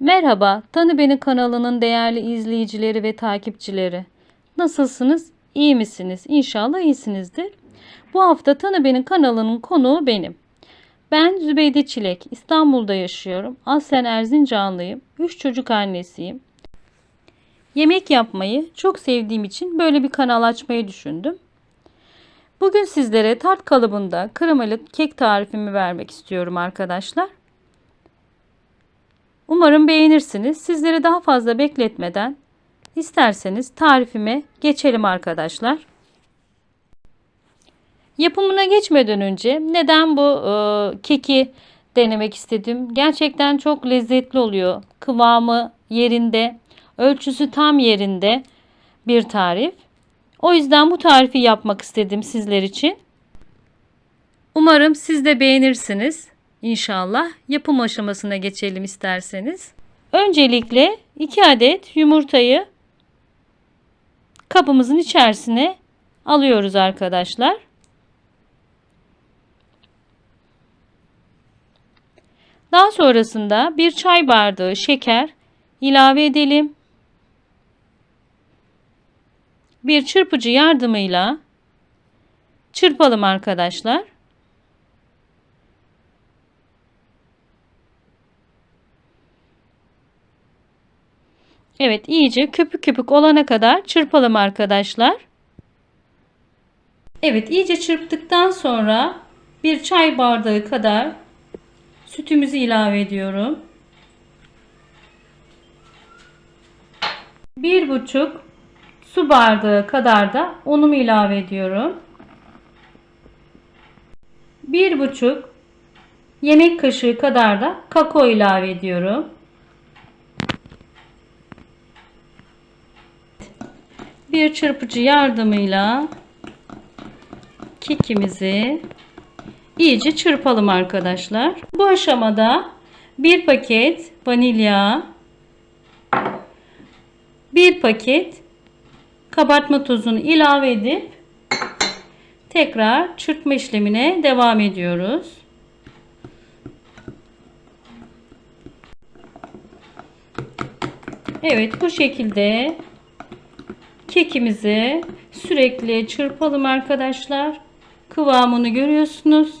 Merhaba, Tanı Beni kanalının değerli izleyicileri ve takipçileri. Nasılsınız? İyi misiniz? İnşallah iyisinizdir. Bu hafta Tanı Beni kanalının konuğu benim. Ben Zübeyde Çilek, İstanbul'da yaşıyorum. Aslen Erzincanlıyım. Üç çocuk annesiyim. Yemek yapmayı çok sevdiğim için böyle bir kanal açmayı düşündüm. Bugün sizlere tart kalıbında kremalı kek tarifimi vermek istiyorum arkadaşlar. Umarım beğenirsiniz. Sizleri daha fazla bekletmeden isterseniz tarifime geçelim arkadaşlar. Yapımına geçmeden önce neden bu e, keki denemek istedim? Gerçekten çok lezzetli oluyor. Kıvamı yerinde, ölçüsü tam yerinde bir tarif. O yüzden bu tarifi yapmak istedim sizler için. Umarım siz de beğenirsiniz. İnşallah yapım aşamasına geçelim isterseniz. Öncelikle 2 adet yumurtayı kabımızın içerisine alıyoruz arkadaşlar. Daha sonrasında bir çay bardağı şeker ilave edelim. Bir çırpıcı yardımıyla çırpalım arkadaşlar. Evet iyice köpük köpük olana kadar çırpalım arkadaşlar. Evet iyice çırptıktan sonra bir çay bardağı kadar sütümüzü ilave ediyorum. Bir buçuk su bardağı kadar da unumu ilave ediyorum. Bir buçuk yemek kaşığı kadar da kakao ilave ediyorum. Bir çırpıcı yardımıyla kekimizi iyice çırpalım arkadaşlar. Bu aşamada bir paket vanilya, bir paket kabartma tozunu ilave edip tekrar çırpma işlemine devam ediyoruz. Evet bu şekilde kekimizi sürekli çırpalım arkadaşlar. Kıvamını görüyorsunuz.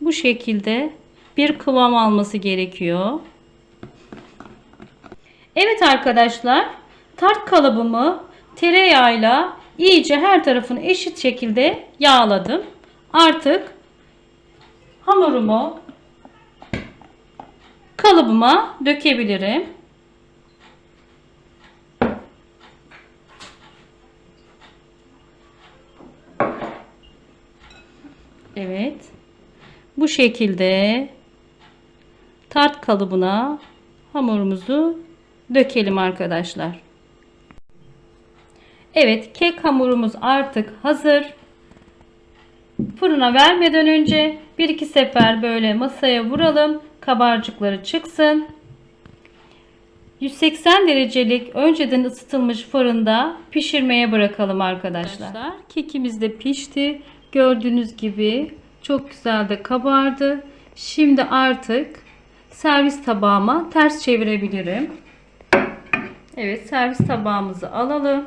Bu şekilde bir kıvam alması gerekiyor. Evet arkadaşlar tart kalıbımı tereyağıyla iyice her tarafını eşit şekilde yağladım. Artık hamurumu kalıbıma dökebilirim. Evet. Bu şekilde tart kalıbına hamurumuzu dökelim arkadaşlar. Evet, kek hamurumuz artık hazır. Fırına vermeden önce bir iki sefer böyle masaya vuralım. Kabarcıkları çıksın. 180 derecelik önceden ısıtılmış fırında pişirmeye bırakalım arkadaşlar. Kekimiz de pişti. Gördüğünüz gibi çok güzel de kabardı. Şimdi artık servis tabağıma ters çevirebilirim. Evet servis tabağımızı alalım.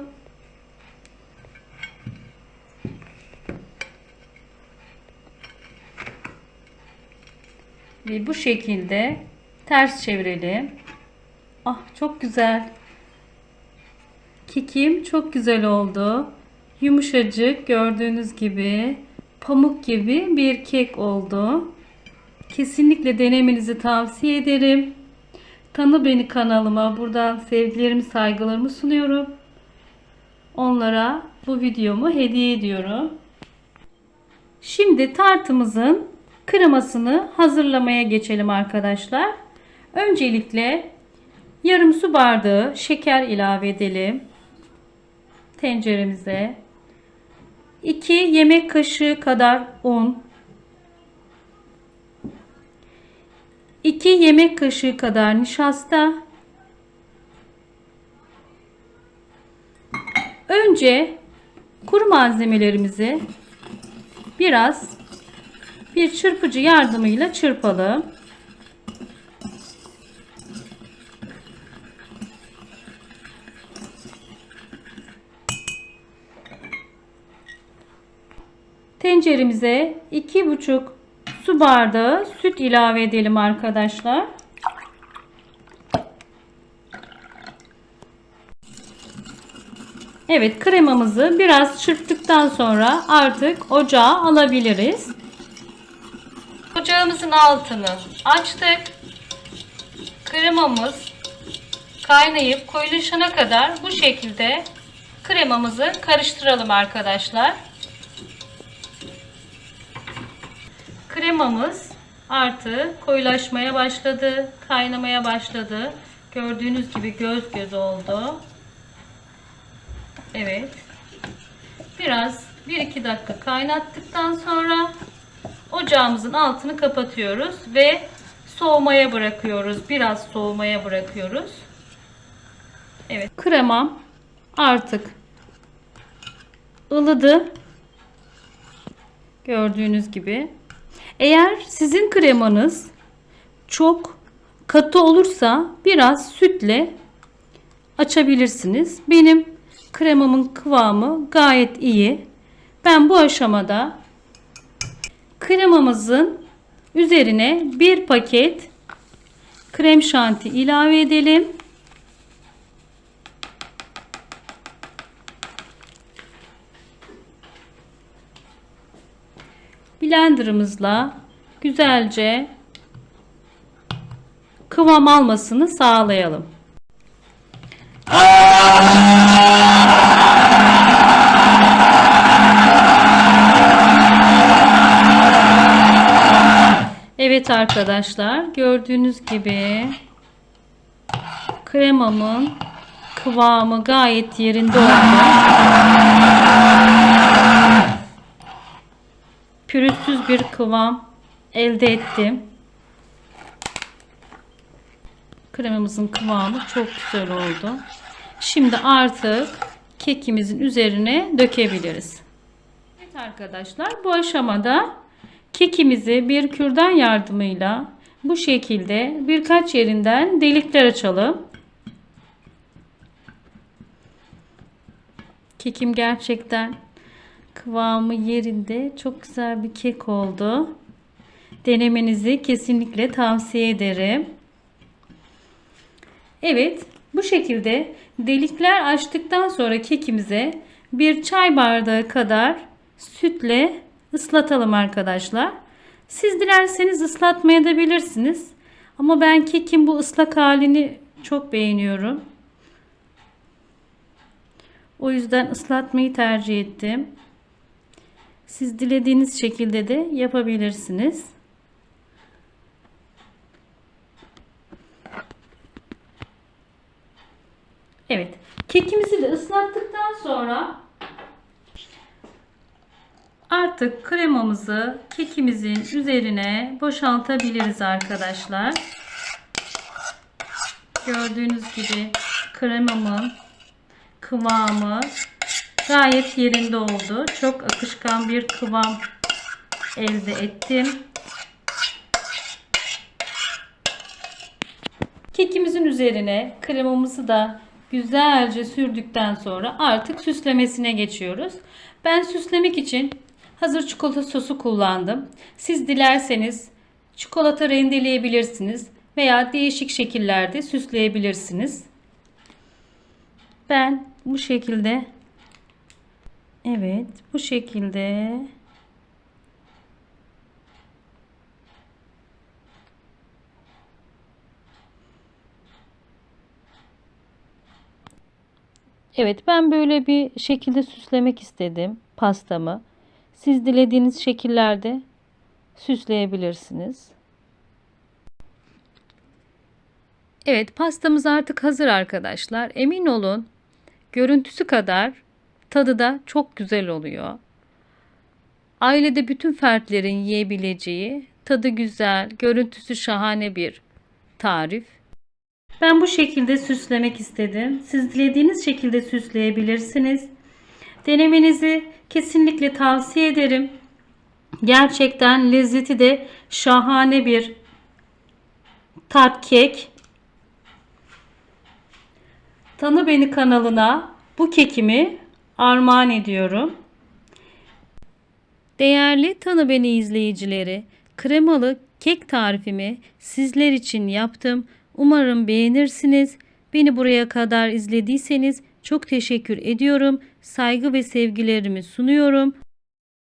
Ve bu şekilde ters çevirelim. Ah çok güzel. Kekim çok güzel oldu. Yumuşacık gördüğünüz gibi pamuk gibi bir kek oldu. Kesinlikle denemenizi tavsiye ederim. Tanı Beni kanalıma buradan sevgilerimi saygılarımı sunuyorum. Onlara bu videomu hediye ediyorum. Şimdi tartımızın kremasını hazırlamaya geçelim arkadaşlar. Öncelikle yarım su bardağı şeker ilave edelim tenceremize. 2 yemek kaşığı kadar un. 2 yemek kaşığı kadar nişasta. Önce kuru malzemelerimizi biraz bir çırpıcı yardımıyla çırpalım. Tenceremize 2,5 su bardağı süt ilave edelim arkadaşlar. Evet kremamızı biraz çırptıktan sonra artık ocağa alabiliriz. Ocağımızın altını açtık. Kremamız kaynayıp koyulaşana kadar bu şekilde kremamızı karıştıralım arkadaşlar. Kremamız artık koyulaşmaya başladı, kaynamaya başladı. Gördüğünüz gibi göz göz oldu. Evet. Biraz 1-2 dakika kaynattıktan sonra ocağımızın altını kapatıyoruz ve soğumaya bırakıyoruz. Biraz soğumaya bırakıyoruz. Evet. Kremam artık ılıdı. Gördüğünüz gibi. Eğer sizin kremanız çok katı olursa biraz sütle açabilirsiniz. Benim kremamın kıvamı gayet iyi. Ben bu aşamada kremamızın üzerine bir paket krem şanti ilave edelim. Blenderımızla güzelce kıvam almasını sağlayalım. Evet arkadaşlar gördüğünüz gibi kremamın kıvamı gayet yerinde oldu. Pürüzsüz bir kıvam elde ettim. Kremamızın kıvamı çok güzel oldu. Şimdi artık kekimizin üzerine dökebiliriz. Evet arkadaşlar bu aşamada kekimizi bir kürdan yardımıyla bu şekilde birkaç yerinden delikler açalım. Kekim gerçekten kıvamı yerinde çok güzel bir kek oldu. Denemenizi kesinlikle tavsiye ederim. Evet bu şekilde delikler açtıktan sonra kekimize bir çay bardağı kadar sütle ıslatalım arkadaşlar. Siz dilerseniz ıslatmaya da bilirsiniz. Ama ben kekin bu ıslak halini çok beğeniyorum. O yüzden ıslatmayı tercih ettim. Siz dilediğiniz şekilde de yapabilirsiniz. Evet. Kekimizi de ıslattıktan sonra artık kremamızı kekimizin üzerine boşaltabiliriz arkadaşlar. Gördüğünüz gibi kremamın kıvamı gayet yerinde oldu. Çok akışkan bir kıvam elde ettim. Kekimizin üzerine kremamızı da güzelce sürdükten sonra artık süslemesine geçiyoruz. Ben süslemek için hazır çikolata sosu kullandım. Siz dilerseniz çikolata rendeleyebilirsiniz veya değişik şekillerde süsleyebilirsiniz. Ben bu şekilde Evet, bu şekilde Evet, ben böyle bir şekilde süslemek istedim pastamı. Siz dilediğiniz şekillerde süsleyebilirsiniz. Evet, pastamız artık hazır arkadaşlar. Emin olun, görüntüsü kadar tadı da çok güzel oluyor. Ailede bütün fertlerin yiyebileceği, tadı güzel, görüntüsü şahane bir tarif. Ben bu şekilde süslemek istedim. Siz dilediğiniz şekilde süsleyebilirsiniz. Denemenizi kesinlikle tavsiye ederim. Gerçekten lezzeti de şahane bir tart kek. Tanı Beni kanalına bu kekimi armağan ediyorum. Değerli Tanı Beni izleyicileri, kremalı kek tarifimi sizler için yaptım. Umarım beğenirsiniz. Beni buraya kadar izlediyseniz çok teşekkür ediyorum. Saygı ve sevgilerimi sunuyorum.